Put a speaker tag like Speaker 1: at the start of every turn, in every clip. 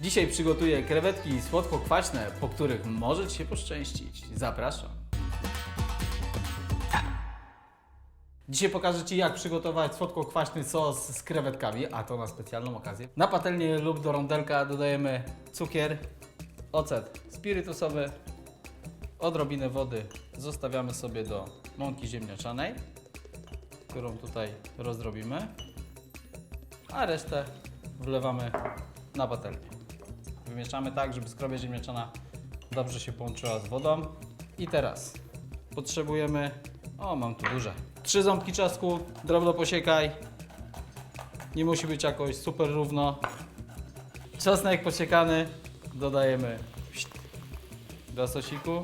Speaker 1: Dzisiaj przygotuję krewetki słodko-kwaśne, po których może Ci się poszczęścić. Zapraszam. Dzisiaj pokażę Ci, jak przygotować słodko-kwaśny sos z krewetkami, a to na specjalną okazję. Na patelnię lub do rondelka dodajemy cukier, ocet spirytusowy, odrobinę wody zostawiamy sobie do mąki ziemniaczanej, którą tutaj rozdrobimy, a resztę wlewamy na patelnię. Wymieszamy tak, żeby skrobia ziemniaczana dobrze się połączyła z wodą. I teraz potrzebujemy, o mam tu duże, trzy ząbki czosnku, drobno posiekaj. Nie musi być jakoś super równo. Czosnek posiekany dodajemy do sosiku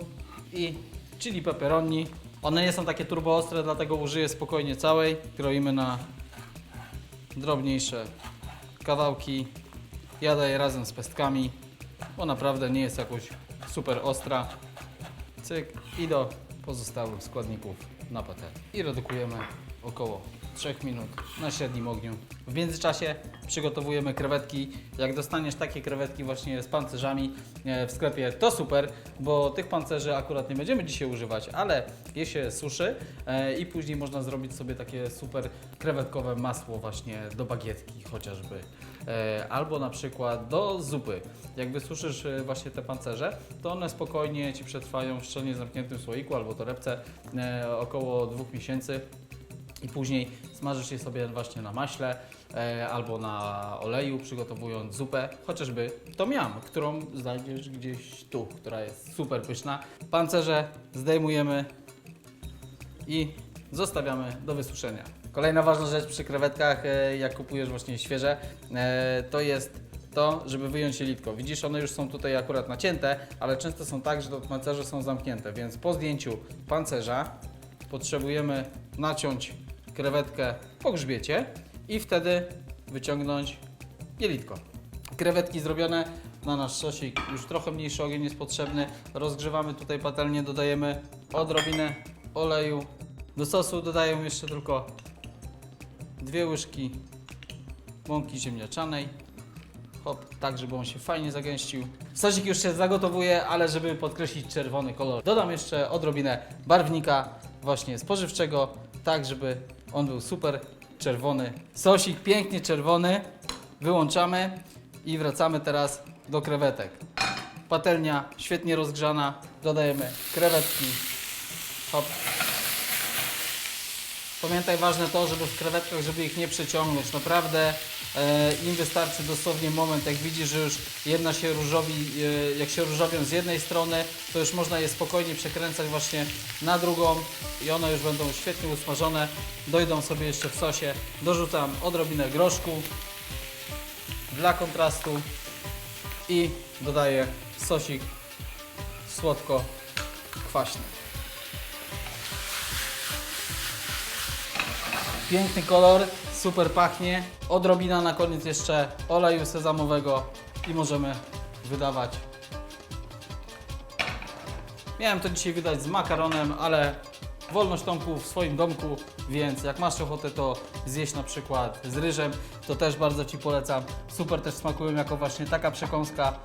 Speaker 1: i chili pepperoni. One nie są takie turbo ostre, dlatego użyję spokojnie całej. Kroimy na drobniejsze kawałki. Ja daję razem z pestkami, bo naprawdę nie jest jakoś super ostra. Cyk i do pozostałych składników na patelni. I redukujemy około 3 minut na średnim ogniu. W międzyczasie przygotowujemy krewetki. Jak dostaniesz takie krewetki właśnie z pancerzami e, w sklepie, to super, bo tych pancerzy akurat nie będziemy dzisiaj używać, ale je się suszy e, i później można zrobić sobie takie super krewetkowe masło właśnie do bagietki chociażby. E, Albo na przykład do zupy. Jak wysuszysz właśnie te pancerze, to one spokojnie Ci przetrwają w szczelnie zamkniętym słoiku albo torebce około dwóch miesięcy i później smażysz je sobie właśnie na maśle e, albo na oleju, przygotowując zupę, chociażby tom yum, którą znajdziesz gdzieś tu, która jest super pyszna. Pancerze zdejmujemy i zostawiamy do wysuszenia. Kolejna ważna rzecz przy krewetkach, e, jak kupujesz właśnie świeże, e, to jest to, żeby wyjąć jelitko. Widzisz, one już są tutaj akurat nacięte, ale często są tak, że te pancerze są zamknięte, więc po zdjęciu pancerza potrzebujemy naciąć krewetkę po grzbiecie i wtedy wyciągnąć jelitko. Krewetki zrobione na nasz sosik, już trochę mniejszy ogień jest potrzebny. Rozgrzewamy tutaj patelnię, dodajemy odrobinę oleju. Do sosu dodaję jeszcze tylko dwie łyżki mąki ziemniaczanej. Hop, tak żeby on się fajnie zagęścił. Sosik już się zagotowuje, ale żeby podkreślić czerwony kolor, dodam jeszcze odrobinę barwnika właśnie spożywczego, tak żeby on był super czerwony. Sosik pięknie czerwony. Wyłączamy i wracamy teraz do krewetek. Patelnia świetnie rozgrzana. Dodajemy krewetki. Hop, Pamiętaj ważne to, żeby w krewetkach, żeby ich nie przeciągnąć. Naprawdę e, im wystarczy dosłownie moment, jak widzisz, że już jedna się różowi, e, jak się różowią z jednej strony, to już można je spokojnie przekręcać właśnie na drugą i one już będą świetnie usmażone. Dojdą sobie jeszcze w sosie. Dorzucam odrobinę groszku dla kontrastu i dodaję sosik słodko-kwaśny. Piękny kolor, super pachnie. Odrobina na koniec jeszcze oleju sezamowego i możemy wydawać. Miałem to dzisiaj wydać z makaronem, ale wolność Tomku w swoim domku, więc jak masz ochotę to zjeść na przykład z ryżem, to też bardzo Ci polecam. Super też smakują jako właśnie taka przekąska,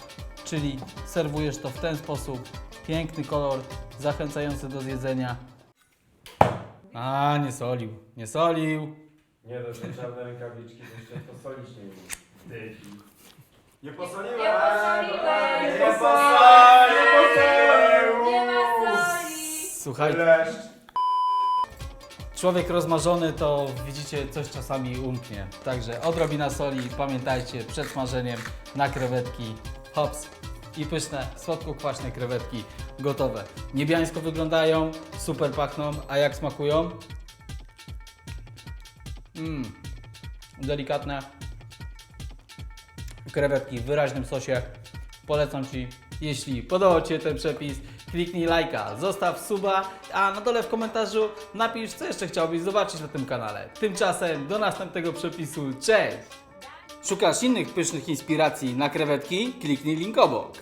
Speaker 1: czyli serwujesz to w ten sposób. Piękny kolor, zachęcający do zjedzenia. A, nie solił, nie solił.
Speaker 2: Nie, to są czarne rękawiczki, to jeszcze posolić nie umiem. Nie posoliłem!
Speaker 3: Nie posoliłem!
Speaker 2: Nie
Speaker 3: Nie
Speaker 2: posoliłem! Nie
Speaker 3: Nie ma soli!
Speaker 1: Słuchaj,
Speaker 2: Leszcz!
Speaker 1: człowiek rozmarzony to widzicie coś czasami umknie. Także odrobina soli, pamiętajcie, przed smażeniem na krewetki, hops i pyszne, słodko-kwaśne krewetki gotowe. Niebiańsko wyglądają, super pachną, a jak smakują? Mmm, delikatne krewetki w wyraźnym sosie. Polecam Ci, jeśli podobał Ci się ten przepis, kliknij lajka, zostaw suba, a na dole w komentarzu napisz, co jeszcze chciałbyś zobaczyć na tym kanale. Tymczasem do następnego przepisu, cześć! Szukasz innych pysznych inspiracji na krewetki? Kliknij link obok.